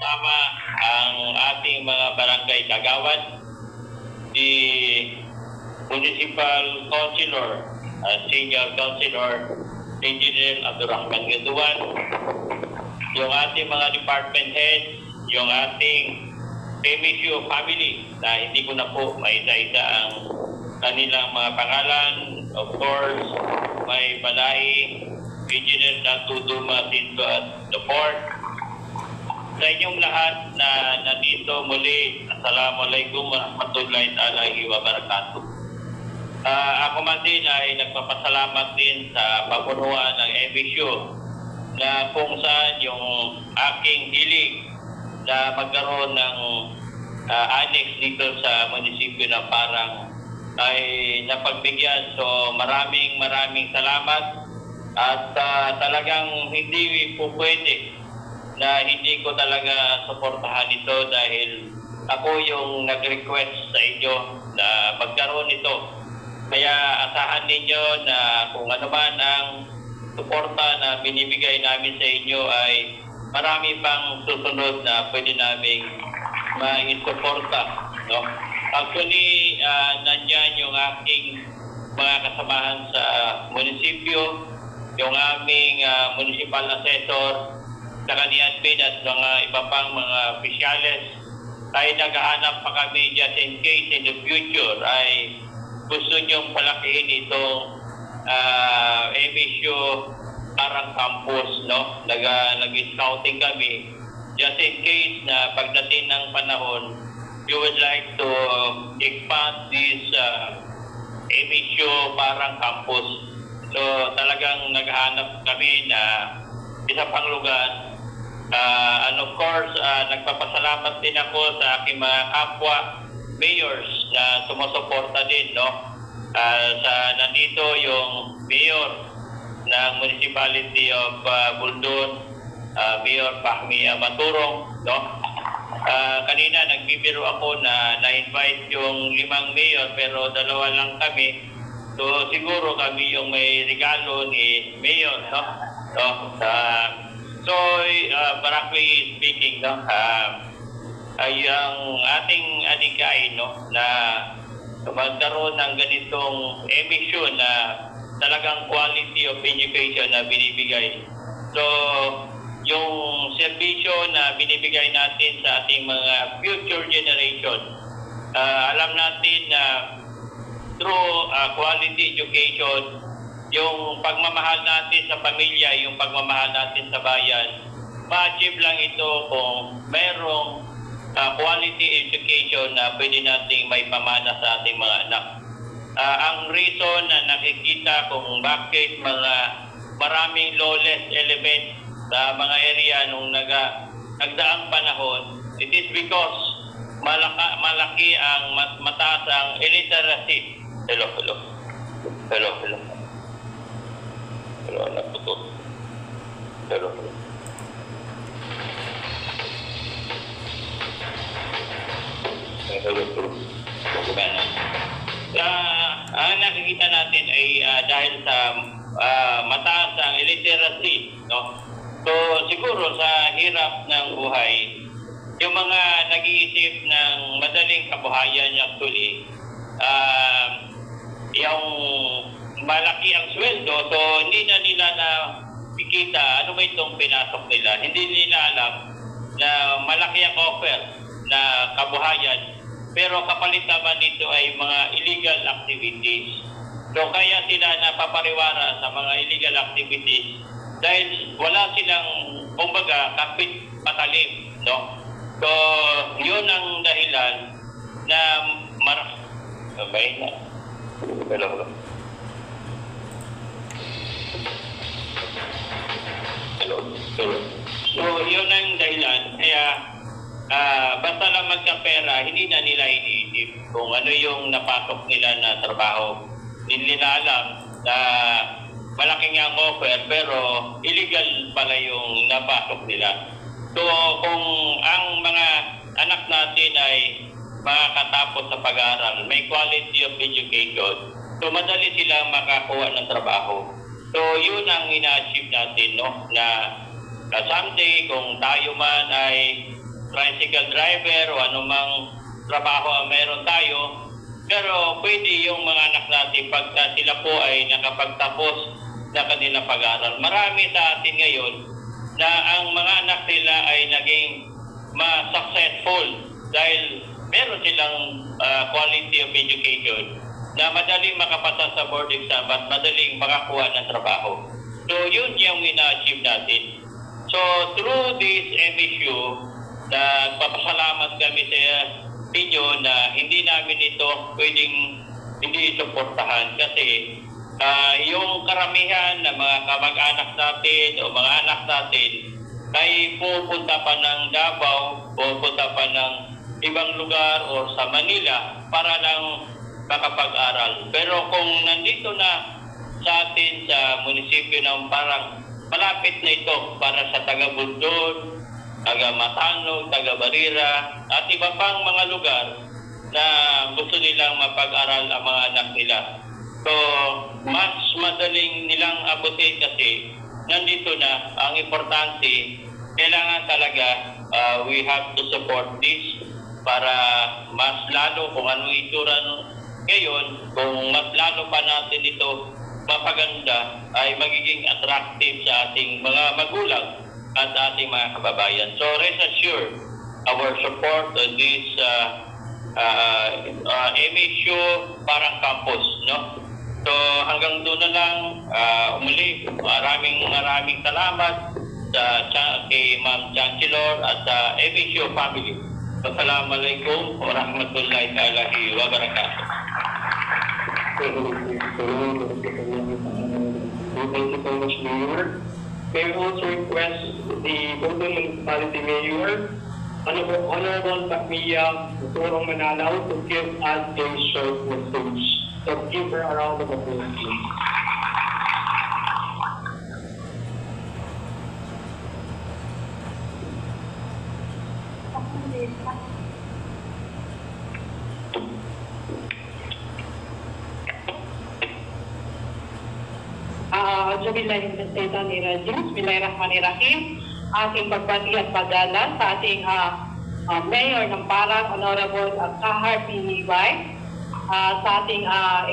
Tama ang ating mga barangay kagawad, si Municipal Councilor, uh, Senior Councilor, Engineer Abdurrahman Gaduan, yung ating mga department heads, yung ating MSU family na hindi ko na po maisa-isa ang kanilang mga pangalan. Of course, may Balay, Engineer Natuduma dito at the board. Inyong lahat na nandito muli, Assalamualaikum warahmatullahi taalahi wabarakatuh. Ah, ako man din ay nagpapasalamat din sa papunuan ng MSU na kung saan yung aking hiling na magkaroon ng ah, annex dito sa munisipyo ng Parang ay napagbigyan. So maraming maraming salamat at ah, talagang hindi po pwede na hindi ko talaga suportahan ito dahil ako yung nag-request sa inyo na magkaroon ito. Kaya asahan ninyo na kung ano man ang suporta na binibigay namin sa inyo ay marami pang susunod na pwede naming maisuporta. No? Actually, ah, nandyan yung aking mga kasamahan sa munisipyo, yung aming ah, municipal assessor, saka ni admin at mga iba pang mga opisyalis ay naghahanap pa kami just in case in the future ay gusto niyong palakihin itong uh, MSU parang campus, no? Nag, nag-scouting kami just in case na pagdating ng panahon you would like to expand this uh, MSU parang campus. So talagang naghahanap kami na isa pang lugar Ah, and of course, ah, nagpapasalamat din ako sa aking mga kapwa mayors na sumusuporta din, no? Ah, sa nandito yung mayor ng Municipality of uh, Buldon, ah, Mayor Pahmi Maturong, no? Ah, kanina nagbibiro ako na na-invite yung limang mayor pero dalawa lang kami. So siguro kami yung may regalo ni mayor, no? So, sa So, uh, frankly speaking, no, uh, ay ang ating anikay, no, na magkaroon ng ganitong emission na talagang quality of education na binibigay. So, yung serbisyo na binibigay natin sa ating mga future generation, uh, alam natin na through uh, quality education, yung pagmamahal natin sa pamilya, yung pagmamahal natin sa bayan, ma-achieve lang ito kung merong uh, quality education na pwede nating may pamana sa ating mga anak. Uh, ang reason na nakikita kung bakit mga maraming lawless element sa mga area nung naga, nagdaang panahon, it is because malaka, malaki ang mat, mataas ang illiteracy. Hello, hello. Hello, hello. Hello, anak ko to. Hello, hello. Magkano? Ah, ang nakikita natin ay ah, dahil sa ah, mataas ang illiteracy, no? So, siguro sa hirap ng buhay, yung mga nag-iisip ng madaling kabuhayan actually, ah, yung malaki ang sweldo, so hindi na nila na ikita ano ba itong pinasok nila. Hindi nila alam na malaki ang offer na kabuhayan, pero kapalit naman nito ay mga illegal activities. So kaya sila napapariwara sa mga illegal activities dahil wala silang, kumbaga, kapit patalim, no? So, yun ang dahilan na mar... Sabay. Hello, hello. So, yun ang dahilan. Kaya, ah, basta lang magkapera, hindi na nila iniisip kung ano yung napasok nila na trabaho. Hindi nila alam na malaking ang offer pero illegal pala yung napasok nila. So, kung ang mga anak natin ay makakatapos sa pag-aaral, may quality of education, so madali silang makakuha ng trabaho. So, yun ang ina-achieve natin, no? Na, na someday, kung tayo man ay tricycle driver o anumang trabaho ang meron tayo. Pero pwede yung mga anak natin pagka sila po ay nakapagtapos na kanilang pag-aaral. Marami sa atin ngayon na ang mga anak nila ay naging ma-successful dahil meron silang ah, quality of education na madaling makapasa sa board exam at madaling makakuha ng trabaho. So yun yung ina-achieve natin. So through this MSU, nagpapasalamat kami sa inyo na hindi namin ito pwedeng hindi suportahan kasi ah, yung karamihan ng mga kamag-anak natin o mga anak natin ay pupunta pa ng Davao, pupunta pa ng ibang lugar o sa Manila para lang makapag-aral. Pero kung nandito na sa atin sa munisipyo ng parang malapit na ito para sa taga Bundon, taga Matanog, taga Barira, at iba pang mga lugar na gusto nilang mapag-aral ang mga anak nila. So, mas madaling nilang abutin kasi nandito na. Ang importante, kailangan talaga uh, we have to support this para mas lalo kung anong itsura ngayon, kung mas lalo pa natin ito mapaganda, ay magiging attractive sa ating mga magulang at ating mga kababayan. So rest assured, our support on this uh, uh, uh, MSU parang campus, no? So hanggang doon na lang, uh, umuli, maraming maraming salamat sa, sa kay Ma'am Chancellor at sa MSU family. Assalamualaikum warahmatullahi taala wa barakatuh. Thank you so much, Mayor. May I also request the Golden Municipality Mayor, Honorable, Pagmia Turong Manalaw to give us a short message. So give her a round of applause, please. Bismillahirrahmanirrahim. Aking pagbati at paggalan sa ating ah, ah, Mayor ng Parang, Honorable uh, Kahar P. White, ah, sa ating uh,